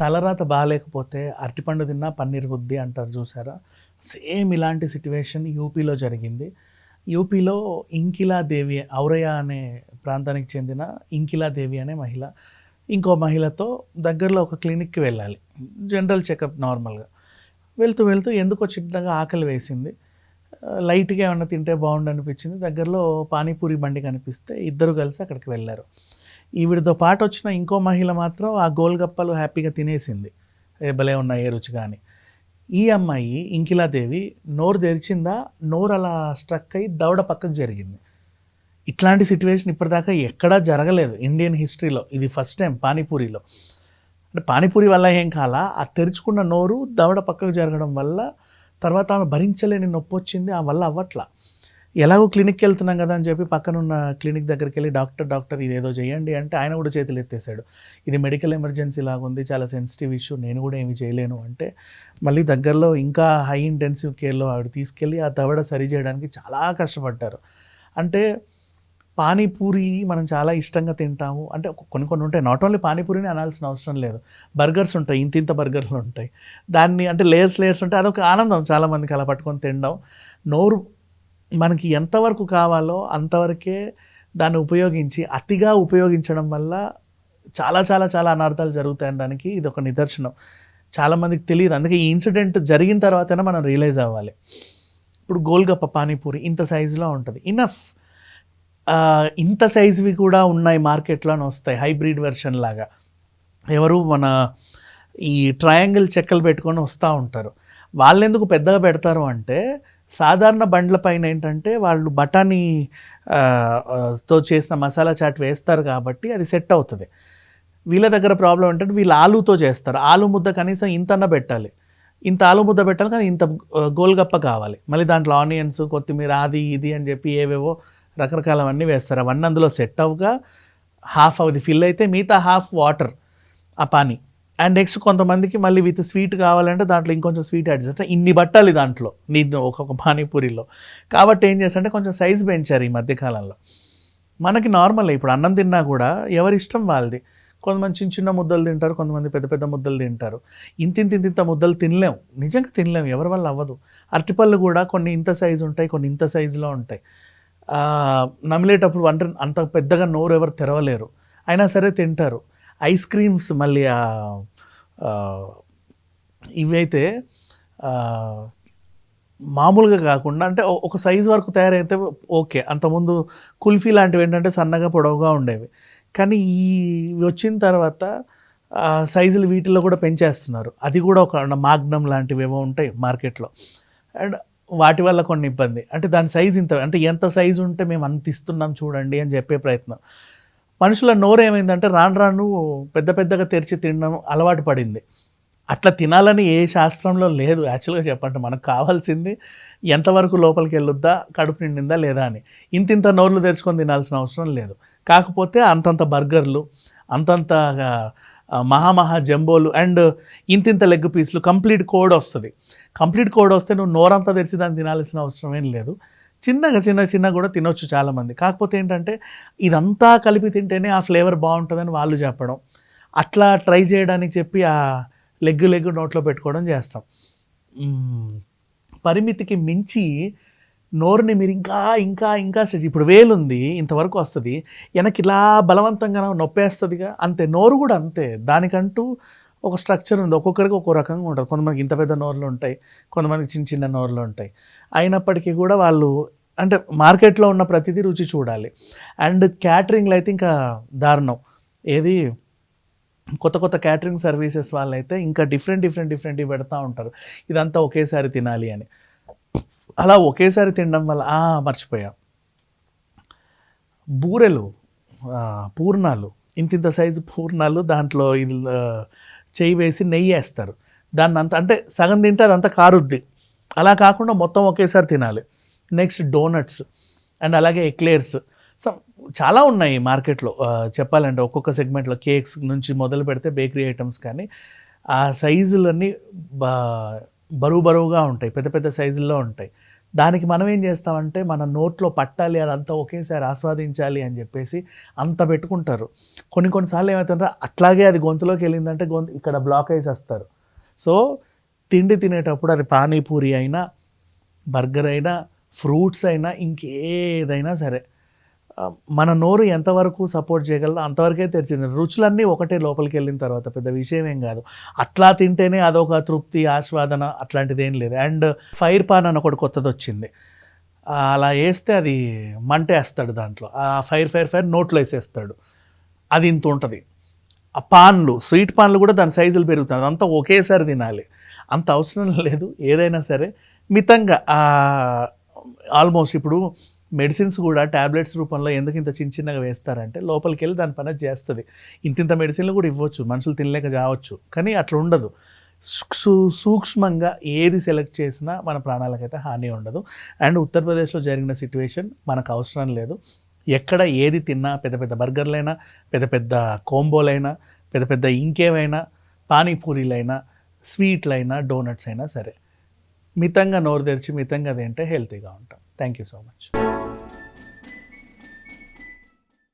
తలరాత బాగాలేకపోతే అరటిపండు తిన్నా పన్నీర్ బుద్ధి అంటారు చూసారా? సేమ్ ఇలాంటి సిట్యువేషన్ యూపీలో జరిగింది. యూపీలో ఇంకిలా దేవి ఔరయ్య అనే ప్రాంతానికి చెందిన ఇంకిలా దేవి అనే మహిళ ఇంకో మహిళతో దగ్గరలో ఒక క్లినిక్కి వెళ్ళాలి. జనరల్ చెకప్ నార్మల్గా. వెళ్తూ వెళ్తూ ఎందుకో చిన్నగా ఆకలి వేసింది. లైట్గా ఏమన్నా తింటే బాగుండు అనిపించింది. దగ్గరలో పానీపూరి బండి కనిపిస్తే ఇద్దరు కలిసి అక్కడికి వెళ్ళారు. ఈవిడితో పాటు వచ్చిన ఇంకో మహిళ మాత్రం ఆ గోల్గప్పలు హ్యాపీగా తినేసింది. ఏ భలే ఉన్నాయి ఏ రుచి కానీ ఈ అమ్మాయి ఇంకిలాదేవి నోరు తెరిచిందా నోరు అలా స్ట్రక్ అయ్యి దవడ పక్కకు జరిగింది. ఇట్లాంటి సిచ్యువేషన్ ఇప్పటిదాకా ఎక్కడా జరగలేదు ఇండియన్ హిస్టరీలో. ఇది ఫస్ట్ టైం పానీపూరిలో. అంటే పానీపూరి వల్ల ఏం కాలా ఆ తెరుచుకున్న నోరు దవడ పక్కకు జరగడం వల్ల తర్వాత ఆమె భరించలేని నొప్పి వచ్చింది ఆ వల్ల అవ్వట్లా. ఎలాగో క్లినిక్కి వెళ్తున్నాం కదా అని చెప్పి పక్కనున్న క్లినిక్ దగ్గరికి వెళ్ళి డాక్టర్ డాక్టర్ ఇదేదో చేయండి అంటే ఆయన కూడా చేతులు ఎత్తేసాడు ఇది మెడికల్ ఎమర్జెన్సీ లాగా ఉంది చాలా సెన్సిటివ్ ఇష్యూ నేను కూడా ఏమి చేయలేను అంటే మళ్ళీ దగ్గరలో ఇంకా హై ఇంటెన్సివ్ కేర్లో ఆవిడ తీసుకెళ్ళి ఆ దవడ సరి చేయడానికి చాలా కష్టపడ్డారు. అంటే పానీపూరి మనం చాలా ఇష్టంగా తింటాము. అంటే కొన్ని కొన్ని ఉంటాయి నాట్ ఓన్లీ పానీపూరిని అనాల్సిన అవసరం లేదు. బర్గర్స్ ఉంటాయి ఇంత ఇంత బర్గర్లు ఉంటాయి. దాన్ని అంటే లేయర్స్ లేయర్స్ ఉంటాయి అదొక ఆనందం. చాలామందికి అలా పట్టుకొని తినడం. నోరు మనకి ఎంతవరకు కావాలో అంతవరకే దాన్ని ఉపయోగించి అతిగా ఉపయోగించడం వల్ల చాలా చాలా చాలా అనర్థాలు జరుగుతాయనడానికి ఇది ఒక నిదర్శనం. చాలామందికి తెలియదు. అందుకే ఈ ఇన్సిడెంట్ జరిగిన తర్వాతనే మనం రియలైజ్ అవ్వాలి. ఇప్పుడు గోల్గప్ప పానీపూరి ఇంత సైజులో ఉంటుంది. ఇనఫ్. ఇంత సైజువి కూడా ఉన్నాయి మార్కెట్లో వస్తాయి హైబ్రిడ్ వెర్షన్ లాగా. ఎవరు మన ఈ ట్రయాంగిల్ చెక్కలు పెట్టుకొని వస్తూ ఉంటారు. వాళ్ళెందుకు పెద్దగా పెడతారు అంటే సాధారణ బండ్ల పైన ఏంటంటే వాళ్ళు బఠానీ తో చేసిన మసాలా చాట్ వేస్తారు కాబట్టి అది సెట్ అవుతుంది. వీళ్ళ దగ్గర ప్రాబ్లం ఏంటంటే వీళ్ళు ఆలుతో చేస్తారు. ఆలు ముద్ద కనీసం ఇంతన్న పెట్టాలి. ఇంత ఆలు ముద్ద పెట్టాలి కానీ ఇంత గోల్గప్ప కావాలి. మళ్ళీ దాంట్లో ఆనియన్స్ కొత్తిమీర అది ఇది అని చెప్పి ఏవేవో రకరకాలవన్నీ వేస్తారు. అవన్నీ అందులో సెట్ అవ్వగా హాఫ్ అది ఫిల్ అయితే మిగతా హాఫ్ వాటర్ ఆ పానీ. అండ్ నెక్స్ట్ కొంతమందికి మళ్ళీ విత్ స్వీట్ కావాలంటే దాంట్లో ఇంకొంచెం స్వీట్ యాడ్ చేస్తారు ఇన్ని బట్టాలి దాంట్లో నేను ఒక్కొక్క పానీపూరిలో. కాబట్టి ఏం చేస్తారంటే కొంచెం సైజ్ పెంచారు ఈ మధ్యకాలంలో మనకి నార్మల్ ఇప్పుడు అన్నం తిన్నా కూడా ఎవరి ఇష్టం వాళ్ళది. కొంతమంది చిన్న చిన్న ముద్దలు తింటారు కొంతమంది పెద్ద పెద్ద ముద్దలు తింటారు. ఇంత ఇంత ఇంత ముద్దలు తినలేం. నిజంగా తినలేం ఎవరి వల్ల అవ్వదు. అరటిపళ్ళు కూడా కొన్ని ఇంత సైజు ఉంటాయి కొన్ని ఇంత సైజులో ఉంటాయి. నమిలేటప్పుడు వంట అంత పెద్దగా నోరు ఎవరు తెరవలేరు. అయినా సరే తింటారు. ఐస్ క్రీమ్స్ మళ్ళీ ఇవైతే మామూలుగా కాకుండా అంటే ఒక సైజు వరకు తయారైతే ఓకే. అంతకుముందు కుల్ఫీ లాంటివి ఏంటంటే సన్నగా పొడవుగా ఉండేవి. కానీ ఈ ఇవి వచ్చిన తర్వాత సైజులు వీటిలో కూడా పెంచేస్తున్నారు. అది కూడా ఒక మాగ్నం లాంటివి ఏవో ఉంటాయి మార్కెట్లో. అండ్ వాటి వల్ల కొన్ని ఇబ్బంది. అంటే దాని సైజ్ ఇంత అంటే ఎంత సైజు ఉంటే మేము అంత ఇస్తున్నాం చూడండి అని చెప్పే ప్రయత్నం. మనుషుల నోరు ఏమైందంటే రాను రాను పెద్ద పెద్దగా తెరిచి తినడం అలవాటు పడింది. అట్లా తినాలని ఏ శాస్త్రంలో లేదు. యాక్చువల్గా చెప్పండి మనకు కావాల్సింది ఎంతవరకు లోపలికి వెళ్ళొద్దా కడుపు నిండిందా లేదా అని. ఇంత ఇంత నోర్లు తెరుచుకొని తినాల్సిన అవసరం లేదు. కాకపోతే అంతంత బర్గర్లు అంతంత మహామహా జంబోలు అండ్ ఇంతింత లెగ్ పీసులు కంప్లీట్ కోడ్ వస్తుంది. కంప్లీట్ కోడ్ వస్తే నువ్వు నోరంతా తెరిచి దాన్ని తినాల్సిన అవసరం ఏం లేదు. చిన్నగా చిన్న చిన్న కూడా తినొచ్చు చాలామంది. కాకపోతే ఏంటంటే ఇదంతా కలిపి తింటేనే ఆ ఫ్లేవర్ బాగుంటుందని వాళ్ళు చెప్పడం. అట్లా ట్రై చేయడానికి చెప్పి ఆ లెగ్ లెగ్గు నోట్లో పెట్టుకోవడం చేస్తాం. పరిమితికి మించి నోరుని మీరు ఇంకా ఇంకా ఇంకా ఇప్పుడు వేలుంది ఇంతవరకు వస్తుంది. వెనక్కి ఇలా బలవంతంగా నొప్పేస్తుందిగా అంతే. నోరు కూడా అంతే. దానికంటూ ఒక స్ట్రక్చర్ ఉంది. ఒక్కొక్కరికి ఒక్కో రకంగా ఉంటుంది. కొంతమందికి ఇంత పెద్ద నోర్లు ఉంటాయి. కొంతమందికి చిన్న చిన్న నోర్లు ఉంటాయి. అయినప్పటికీ కూడా వాళ్ళు అంటే మార్కెట్లో ఉన్న ప్రతిదీ రుచి చూడాలి. అండ్ క్యాటరింగ్లో అయితే ఇంకా దారుణం. ఏది? కొత్త కొత్త క్యాటరింగ్ సర్వీసెస్ వాళ్ళైతే ఇంకా డిఫరెంట్ డిఫరెంట్ డిఫరెంట్ పెడతా ఉంటారు. ఇదంతా ఒకేసారి తినాలి అని. అలా ఒకేసారి తినడం వల్ల మర్చిపోయా. బూరెలు పూర్ణాలు. ఇంత ఇంత సైజు పూర్ణాలు దాంట్లో ఇది చేయి వేసి నెయ్యి వేస్తారు. దాన్ని అంత అంటే సగం తింటే అదంతా కారుద్ది. అలా కాకుండా మొత్తం ఒకేసారి తినాలి. నెక్స్ట్ డోనట్స్ అండ్ అలాగే ఎక్లేర్స్. సో చాలా ఉన్నాయి మార్కెట్లో. చెప్పాలంటే ఒక్కొక్క సెగ్మెంట్లో కేక్స్ నుంచి మొదలు పెడితే బేకరీ ఐటమ్స్ కానీ ఆ సైజులన్నీ బా బరువు బరువుగా ఉంటాయి. పెద్ద పెద్ద సైజుల్లో ఉంటాయి. దానికి మనం ఏం చేస్తామంటే మన నోట్లో పట్టాలి అదంతా ఒకేసారి ఆస్వాదించాలి అని చెప్పేసి అంత పెట్టుకుంటారు. కొన్ని కొన్నిసార్లు ఏమవుతుందంటే అట్లాగే అది గొంతులోకి వెళ్ళిందంటే గొంతు ఇక్కడ బ్లాక్ అయి వస్తారు సో తిండి తినేటప్పుడు అది పానీపూరి అయినా బర్గర్ అయినా ఫ్రూట్స్ అయినా ఇంకేదైనా సరే మన నోరు ఎంతవరకు సపోర్ట్ చేయగలదో అంతవరకే తెరిచింది. రుచులన్నీ ఒకటే లోపలికి వెళ్ళిన తర్వాత పెద్ద విషయం ఏం కాదు. అట్లా తింటేనే అదొక తృప్తి ఆస్వాదన అట్లాంటిది ఏం లేదు. అండ్ ఫైర్ పాన్ అని ఒకటి కొత్తది వచ్చింది అలా వేస్తే అది మంట వేస్తాడు దాంట్లో. ఆ ఫైర్ ఫైర్ ఫైర్ నోట్లో వేసేస్తాడు. అది ఇంత ఉంటుంది. ఆ పాన్లు స్వీట్ పాన్లు కూడా దాని సైజులు పెరుగుతాయి. అదంతా ఒకేసారి తినాలి. అంత అవసరం లేదు. ఏదైనా సరే మితంగా ఆల్మోస్ట్ ఇప్పుడు మెడిసిన్స్ కూడా ట్యాబ్లెట్స్ రూపంలో ఎందుకు ఇంత చిన్న చిన్నగా వేస్తారంటే లోపలికి వెళ్ళి దాని పని చేస్తుంది. ఇంతింత మెడిసిన్లు కూడా ఇవ్వచ్చు మనుషులు తినలేక చావచ్చు కానీ అట్లా ఉండదు. సూక్ష్మంగా ఏది సెలెక్ట్ చేసినా మన ప్రాణాలకైతే హాని ఉండదు. అండ్ ఉత్తరప్రదేశ్లో జరిగిన సిచ్యువేషన్ మనకు అవసరం లేదు. ఎక్కడ ఏది తిన్నా పెద్ద పెద్ద బర్గర్లైనా పెద్ద పెద్ద కోంబోలైనా పెద్ద పెద్ద ఇంకేమైనా పానీపూరీలైనా స్వీట్లైనా డోనట్స్ అయినా సరే మితంగా నోరు తెరిచి మితంగా తింటే హెల్తీగా ఉంటాం. Thank you so much.